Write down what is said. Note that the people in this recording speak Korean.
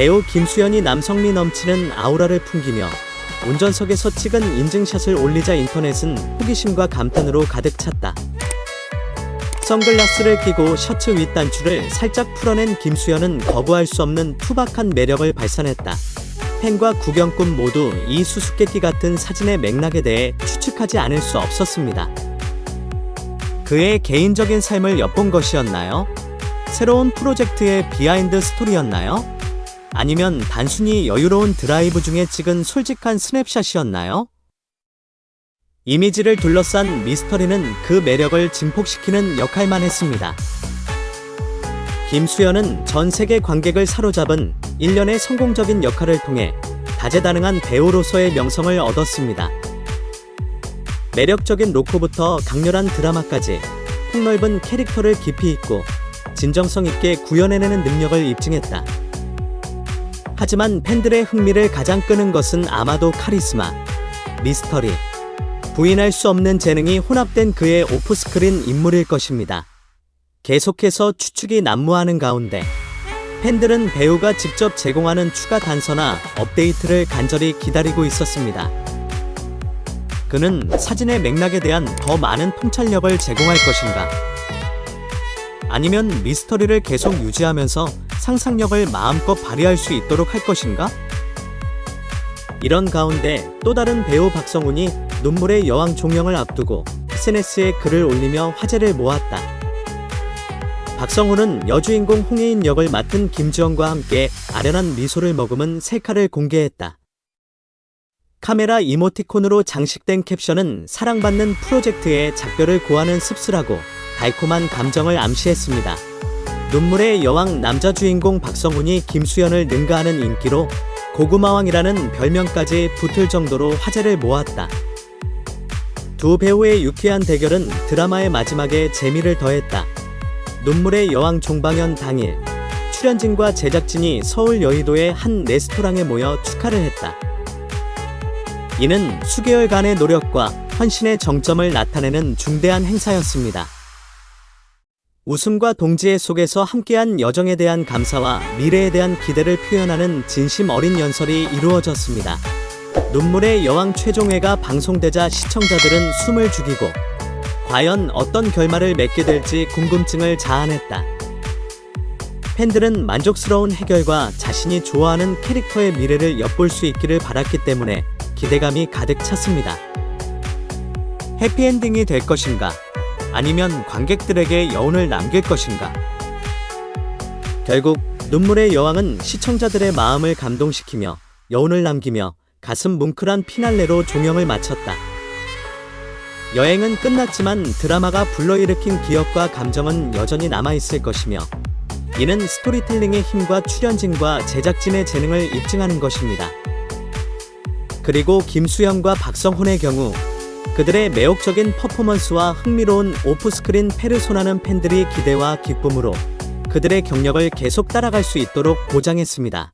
배우 김수현이 남성미 넘치는 아우라를 풍기며 운전석에서 찍은 인증샷을 올리자 인터넷은 호기심과 감탄으로 가득 찼다. 선글라스를 끼고 셔츠 윗단추를 살짝 풀어낸 김수현은 거부할 수 없는 투박한 매력을 발산했다. 팬과 구경꾼 모두 이 수수께끼 같은 사진의 맥락에 대해 추측하지 않을 수 없었습니다. 그의 개인적인 삶을 엿본 것이었나요? 새로운 프로젝트의 비하인드 스토리였나요? 아니면 단순히 여유로운 드라이브 중에 찍은 솔직한 스냅샷이었나요? 이미지를 둘러싼 미스터리는 그 매력을 증폭시키는 역할만 했습니다. 김수현은 전 세계 관객을 사로잡은 1년의 성공적인 역할을 통해 다재다능한 배우로서의 명성을 얻었습니다. 매력적인 로코부터 강렬한 드라마까지 폭넓은 캐릭터를 깊이 있고 진정성 있게 구현해내는 능력을 입증했다. 하지만 팬들의 흥미를 가장 끄는 것은 아마도 카리스마, 미스터리, 부인할 수 없는 재능이 혼합된 그의 오프스크린 인물일 것입니다. 계속해서 추측이 난무하는 가운데 팬들은 배우가 직접 제공하는 추가 단서나 업데이트를 간절히 기다리고 있었습니다. 그는 사진의 맥락에 대한 더 많은 통찰력을 제공할 것인가? 아니면 미스터리를 계속 유지하면서 상상력을 마음껏 발휘할 수 있도록 할 것인가? 이런 가운데 또 다른 배우 박성훈이 눈물의 여왕 종영을 앞두고 SNS에 글을 올리며 화제를 모았다. 박성훈은 여주인공 홍혜인 역을 맡은 김지원과 함께 아련한 미소를 머금은 셀카를 공개했다. 카메라 이모티콘으로 장식된 캡션은 사랑받는 프로젝트에 작별을 고하는 씁쓸하고 달콤한 감정을 암시했습니다. 눈물의 여왕 남자 주인공 박성훈이 김수현을 능가하는 인기로 고구마왕이라는 별명까지 붙을 정도로 화제를 모았다. 두 배우의 유쾌한 대결은 드라마의 마지막에 재미를 더했다. 눈물의 여왕 종방연 당일 출연진과 제작진이 서울 여의도의 한 레스토랑에 모여 축하를 했다. 이는 수개월간의 노력과 헌신의 정점을 나타내는 중대한 행사였습니다. 웃음과 동지애 속에서 함께한 여정에 대한 감사와 미래에 대한 기대를 표현하는 진심 어린 연설이 이루어졌습니다. 눈물의 여왕 최종회가 방송되자 시청자들은 숨을 죽이고 과연 어떤 결말을 맺게 될지 궁금증을 자아냈다. 팬들은 만족스러운 해결과 자신이 좋아하는 캐릭터의 미래를 엿볼 수 있기를 바랐기 때문에 기대감이 가득 찼습니다. 해피엔딩이 될 것인가? 아니면 관객들에게 여운을 남길 것인가? 결국 눈물의 여왕은 시청자들의 마음을 감동시키며 여운을 남기며 가슴 뭉클한 피날레로 종영을 마쳤다. 여행은 끝났지만 드라마가 불러일으킨 기억과 감정은 여전히 남아있을 것이며 이는 스토리텔링의 힘과 출연진과 제작진의 재능을 입증하는 것입니다. 그리고 김수영과 박성훈의 경우 그들의 매혹적인 퍼포먼스와 흥미로운 오프스크린 페르소나는 팬들이 기대와 기쁨으로 그들의 경력을 계속 따라갈 수 있도록 보장했습니다.